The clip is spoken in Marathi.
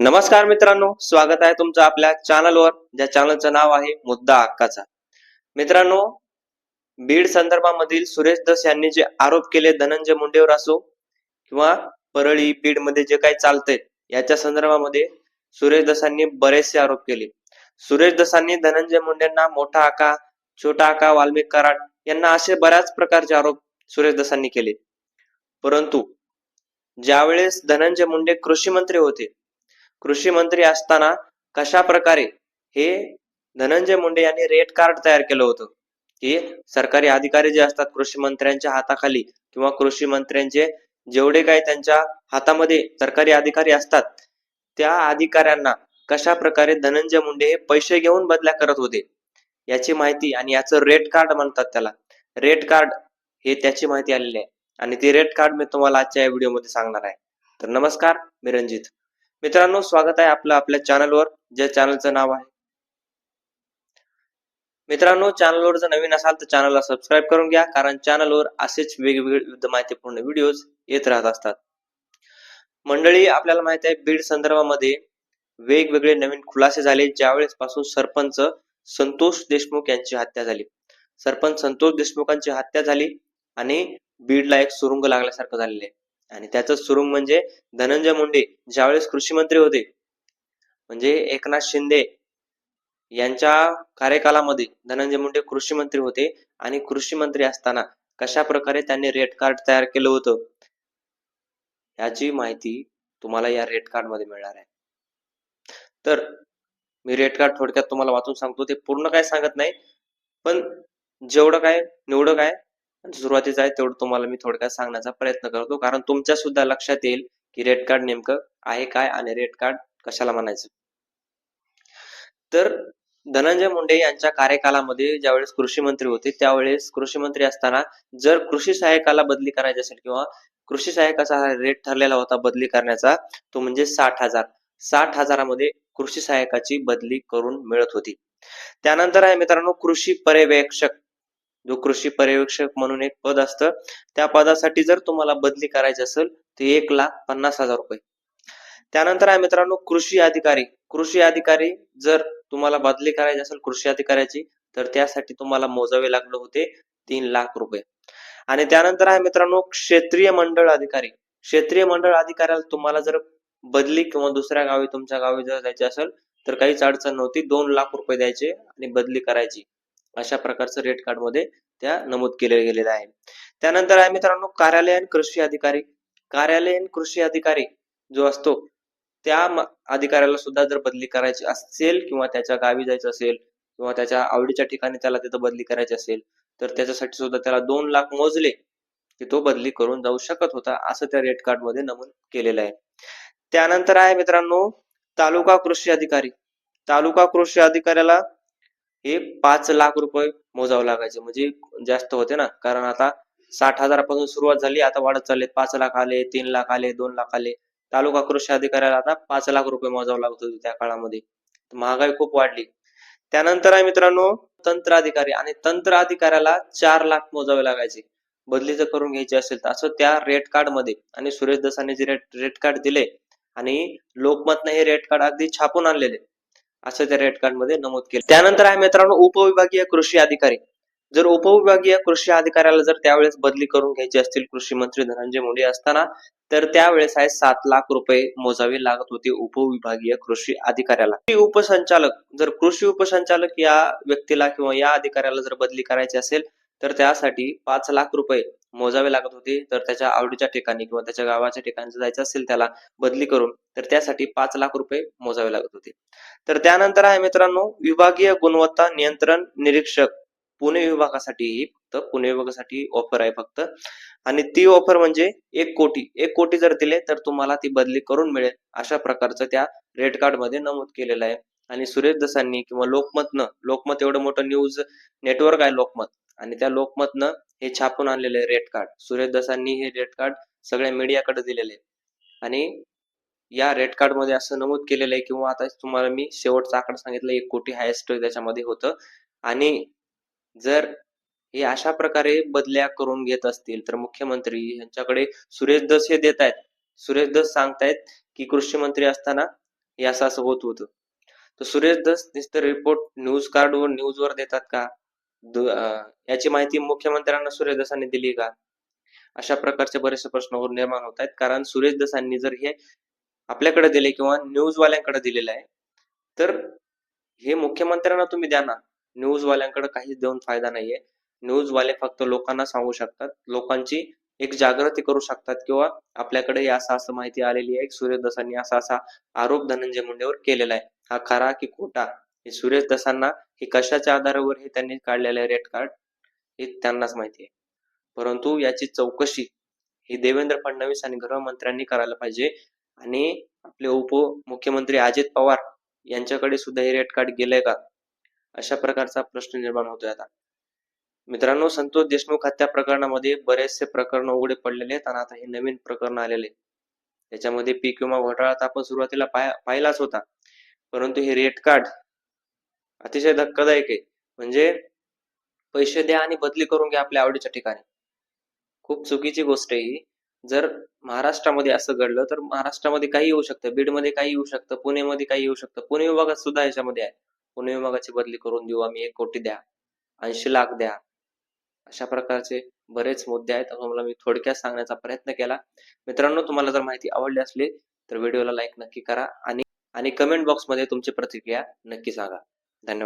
नमस्कार मित्रांनो स्वागत आहे तुमचं आपल्या चॅनलवर ज्या चॅनलचं नाव आहे मुद्दा हक्काचा. मित्रांनो बीड संदर्भामधील सुरेश दस यांनी जे आरोप केले धनंजय मुंडेवर असो किंवा परळी बीडमध्ये जे काही चालतंय याच्या संदर्भामध्ये सुरेश दसांनी बरेचसे आरोप केले. सुरेश दसांनी धनंजय मुंडेंना मोठा आका छोटा आका वाल्मिक कराड यांना असे बऱ्याच प्रकारचे आरोप सुरेश दसांनी केले. परंतु ज्यावेळेस धनंजय मुंडे कृषी मंत्री होते कृषी मंत्री असताना कशा प्रकारे हे धनंजय मुंडे यांनी रेट कार्ड तयार केलं होतं? की सरकारी अधिकारी जे असतात कृषी मंत्र्यांच्या हाताखाली किंवा कृषी मंत्र्यांचे जेवढे काही त्यांच्या हातामध्ये सरकारी अधिकारी असतात त्या अधिकाऱ्यांना कशा प्रकारे धनंजय मुंडे हे पैसे घेऊन बदल्या करत होते? याची माहिती आणि याचं रेट कार्ड म्हणतात त्याला. रेट कार्ड हे त्याची माहिती आलेली आहे. आणि ते रेट कार्ड मी तुम्हाला आजच्या या व्हिडिओमध्ये सांगणार आहे. तर नमस्कार मी रणजित मित्रांनो स्वागत आहे आपलं आपल्या चॅनलवर ज्या चॅनलचं नाव आहे. मित्रांनो चॅनलवर जर नवीन असाल तर चॅनलला सबस्क्राईब करून घ्या कारण चॅनलवर असेच वेगवेगळे विविध माहितीपूर्ण व्हिडिओज येत राहत असतात. मंडळी आपल्याला माहीत आहे बीड संदर्भामध्ये वेगवेगळे नवीन खुलासे झाले ज्यावेळेस पासून सरपंच संतोष देशमुख यांची हत्या झाली. सरपंच संतोष देशमुखांची हत्या झाली आणि बीडला एक सुरुंग लागल्यासारखं झालेलं आहे. आणि त्याचं सुरुंग म्हणजे धनंजय मुंडे ज्यावेळेस कृषी मंत्री होते. म्हणजे एकनाथ शिंदे यांच्या कार्यकालामध्ये धनंजय मुंडे कृषी मंत्री होते आणि कृषी मंत्री असताना कशा प्रकारे त्यांनी रेट कार्ड तयार केलं होतं? याची माहिती तुम्हाला या रेट कार्डमध्ये मिळणार आहे. तर मी रेट कार्ड थोडक्यात तुम्हाला वाचून सांगतो ते पूर्ण काय सांगत नाही पण जेवढं काय निवडं काय सुरुवातीचा आहे तेवढं तुम्हाला मी थोडक्यात सांगण्याचा प्रयत्न करतो. कारण तुमच्या सुद्धा लक्षात येईल की रेट कार्ड नेमकं आहे काय आणि रेट कार्ड कशाला म्हणायचं? तर धनंजय मुंडे यांच्या कार्यकालामध्ये ज्यावेळेस कृषी मंत्री होते त्यावेळेस कृषी मंत्री असताना जर कृषी सहाय्यकाला बदली करायची असेल किंवा कृषी सहाय्यकाचा हा रेट ठरलेला होता बदली करण्याचा तो म्हणजे साठ हजार. साठ हजारामध्ये कृषी सहाय्यकाची बदली करून मिळत होती. त्यानंतर आहे मित्रांनो कृषी पर्यवेक्षक जो कृषी पर्यवेक्षक म्हणून एक पद असतं त्या पदासाठी जर तुम्हाला बदली करायची असेल तर एक लाख पन्नास हजार रुपये. त्यानंतर आहे मित्रांनो कृषी अधिकारी. कृषी अधिकारी जर तुम्हाला बदली करायची असेल कृषी अधिकाऱ्याची तर त्यासाठी तुम्हाला मोजावे लागले होते तीन लाख रुपये. आणि त्यानंतर आहे मित्रांनो क्षेत्रीय मंडळ अधिकारी. क्षेत्रीय मंडळ अधिकाऱ्याला तुम्हाला जर बदली किंवा दुसऱ्या गावी तुमच्या गावी जर जायची असेल तर काहीच अडचण नव्हती. दोन लाख रुपये द्यायचे आणि बदली करायची. अशा प्रकारचं रेट कार्डमध्ये त्या नमूद केले गेलेलं आहे त्यानंतर आहे मित्रांनो कार्यालयीन कृषी अधिकारी. कार्यालयीन कृषी अधिकारी जो असतो त्या अधिकाऱ्याला सुद्धा जर बदली करायची असेल किंवा त्याच्या गावी जायचं असेल किंवा त्याच्या आवडीच्या ठिकाणी त्याला तिथं बदली करायची असेल तर त्याच्यासाठी सुद्धा त्याला दोन लाख मोजले की तो बदली करून जाऊ शकत होता असं त्या रेट कार्डमध्ये नमूद केलेलं आहे. त्यानंतर आहे मित्रांनो तालुका कृषी अधिकारी. तालुका कृषी अधिकाऱ्याला हे पाच लाख रुपये मोजावं लागायचे. म्हणजे जास्त होते ना. कारण आता साठ हजारापासून सुरुवात झाली. आता वाढत चालले पाच लाख आले तीन लाख आले दोन लाख आले. तालुका कृषी अधिकाऱ्याला आता पाच लाख रुपये मोजावं लागत होते त्या काळामध्ये. महागाई खूप वाढली. त्यानंतर आहे मित्रांनो तंत्र अधिकारी. आणि तंत्र अधिकाऱ्याला चार लाख मोजावे लागायचे. बदली जर करून घ्यायची असेल तर असं त्या रेट कार्डमध्ये. आणि सुरेश दसाने जे रेट रेट कार्ड दिले आणि लोकमतने हे रेट कार्ड अगदी छापून आणलेले. असं त्या रेट कार्डमध्ये नमूद केलं. त्यानंतर आहे मित्रांनो उपविभागीय कृषी अधिकारी. जर उपविभागीय कृषी अधिकाऱ्याला जर त्यावेळेस बदली करून घ्यायची असतील कृषी मंत्री धनंजय मुंडे असताना तर त्यावेळेस आहे सात लाख रुपये मोजावे लागत होते उपविभागीय कृषी अधिकाऱ्याला. कृषी उपसंचालक जर कृषी उपसंचालक या व्यक्तीला किंवा या अधिकाऱ्याला जर बदली करायची असेल तर त्यासाठी पाच लाख रुपये मोजावे लागत होते तर त्याच्या आवडीच्या ठिकाणी किंवा त्याच्या गावाच्या ठिकाणी जायचं असेल त्याला बदली करून तर त्यासाठी पाच लाख रुपये मोजावे लागत होते. तर त्यानंतर आहे मित्रांनो विभागीय गुणवत्ता नियंत्रण निरीक्षक पुणे विभागासाठी ही फक्त पुणे विभागासाठी ऑफर आहे फक्त. आणि ती ऑफर म्हणजे एक कोटी एक कोटी जर दिले तर तुम्हाला ती बदली करून मिळेल. अशा प्रकारचं त्या रेट कार्डमध्ये नमूद केलेलं आहे. आणि सुरेश दसांनी किंवा लोकमतनं लोकमत एवढं मोठं न्यूज नेटवर्क आहे लोकमत. आणि त्या लोकमतनं हे छापून आणलेलं रेट कार्ड. सुरेशदासांनी हे रेट कार्ड सगळ्या मीडियाकडे दिलेले आहे. आणि या रेट कार्डमध्ये असं नमूद केलेलं आहे किंवा आता तुम्हाला मी शेवटचा आकडा सांगितलं एक कोटी हायस्ट त्याच्यामध्ये होतं. आणि जर हे अशा प्रकारे बदल्या करून घेत असतील तर मुख्यमंत्री यांच्याकडे सुरेश दस हे देत आहेत. सुरेश दस सांगतायत की कृषी मंत्री असताना हे असं असं होत होतं. तर सुरेश दस नुसतं रिपोर्ट न्यूज कार्डवर न्यूजवर देतात का? याची माहिती मुख्यमंत्र्यांना सुरेश दसांनी दिली का? अशा प्रकारचे बरेचसे प्रश्न निर्माण होत आहेत. कारण सुरेश दसांनी जर हे आपल्याकडे दिले किंवा न्यूजवाल्यांकडे दिलेलं आहे तर हे मुख्यमंत्र्यांना तुम्ही द्या ना. न्यूजवाल्यांकडे काहीच देऊन फायदा नाहीये. न्यूजवाले फक्त लोकांना सांगू शकतात. लोकांची एक जागृती करू शकतात किंवा आपल्याकडे असं असं माहिती आलेली आहे. सूर्यदसांनी सुरेश दसांनी असा असा आरोप धनंजय मुंडेवर केलेला आहे. हा खरा की खोटा? हे सुरेश दसांना हे कशाच्या आधारावर हे त्यांनी काढलेलं रेट रेड कार्ड हे त्यांनाच माहिती आहे. परंतु याची चौकशी ही देवेंद्र फडणवीस आणि गृहमंत्र्यांनी करायला पाहिजे आणि आपले उपमुख्यमंत्री अजित पवार यांच्याकडे सुद्धा हे रेड कार्ड गेलंय का? अशा प्रकारचा प्रश्न निर्माण होतोय आता. मित्रांनो संतोष देशमुख हत्या प्रकरणामध्ये बरेचसे प्रकरण उघडे पडलेले आहेत आणि आता हे नवीन प्रकरण आलेले त्याच्यामध्ये पीक विमा घोटाळा तर आपण सुरुवातीला पाहिलाच होता. परंतु हे रेड कार्ड अतिशय धक्कादायक आहे. म्हणजे पैसे द्या आणि बदली करून घ्या आपल्या आवडीच्या ठिकाणी. खूप चुकीची गोष्ट आहे ही. जर महाराष्ट्रामध्ये असं घडलं तर महाराष्ट्रामध्ये काही येऊ शकतं. बीडमध्ये काही येऊ शकतं पुणेमध्ये काही येऊ शकतं. पुणे विभागात सुद्धा याच्यामध्ये आहे. पुणे विभागाची बदली करून देऊ आम्ही एक कोटी द्या ऐंशी लाख द्या. अशा प्रकारचे बरेच मुद्दे आहेत. तुम्हाला मी थोडक्यात सांगण्याचा प्रयत्न केला. मित्रांनो तुम्हाला जर माहिती आवडली असली तर व्हिडिओला लाईक नक्की करा आणि आणि कमेंट बॉक्समध्ये तुमची प्रतिक्रिया नक्की सांगा.